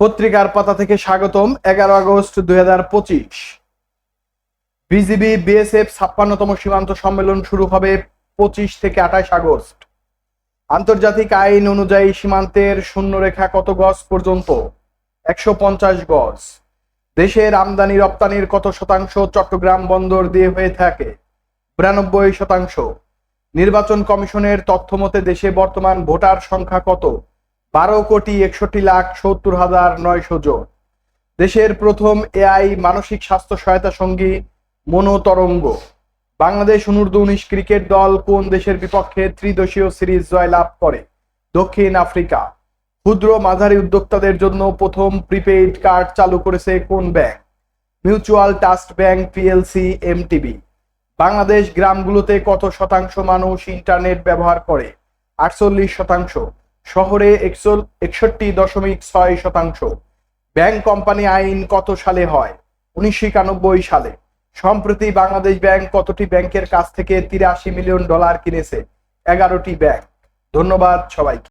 পত্রিকার পাতা থেকে স্বাগতম, এগারো আগস্ট দুই হাজার পঁচিশ। বিজিবি, বিএসএফ ছাপ্পান্নতম সীমান্ত সম্মেলন শুরু হবে পঁচিশ থেকে আঠাশ আগস্ট। আন্তর্জাতিক আইন অনুযায়ী সীমান্তের শূন্যরেখা কত গজ পর্যন্ত? একশো পঞ্চাশ গজ। দেশের আমদানি রপ্তানির কত শতাংশ চট্টগ্রাম বন্দর দিয়ে হয়ে থাকে? বিরানব্বই শতাংশ। নির্বাচন কমিশনের তথ্য মতে দেশে বর্তমান ভোটার সংখ্যা কত? বারো কোটি একষট্টি লাখ সত্তর হাজার নয়শো জন। দেশের প্রথম এআই মানসিক স্বাস্থ্য সহায়তা সঙ্গী মনোতরঙ্গ। বাংলাদেশ অনূর্ধ্ব উনিশ ক্রিকেট দল কোন দেশের বিপক্ষে ত্রিদেশীয় সিরিজ জয়লাভ করে? দক্ষিণ আফ্রিকা। ক্ষুদ্র মাঝারি উদ্যোক্তাদের জন্য প্রথম প্রিপেইড কার্ড চালু করেছে কোন bank? Mutual trust bank, P L C, M T B. Bangladesh গ্রামগুলোতে কত শতাংশ মানুষ ইন্টারনেট ব্যবহার করে? আটচল্লিশ শতাংশ। শহরে একষট্টি দশমিক ছয় শতাংশ। ব্যাংক কোম্পানি আইন কত সালে হয়? উনিশশো একানব্বই সালে। সম্প্রতি বাংলাদেশ ব্যাংক কতটি ব্যাংকের কাছ থেকে তিরাশি মিলিয়ন ডলার কিনেছে? এগারোটি ব্যাংক। ধন্যবাদ সবাইকে।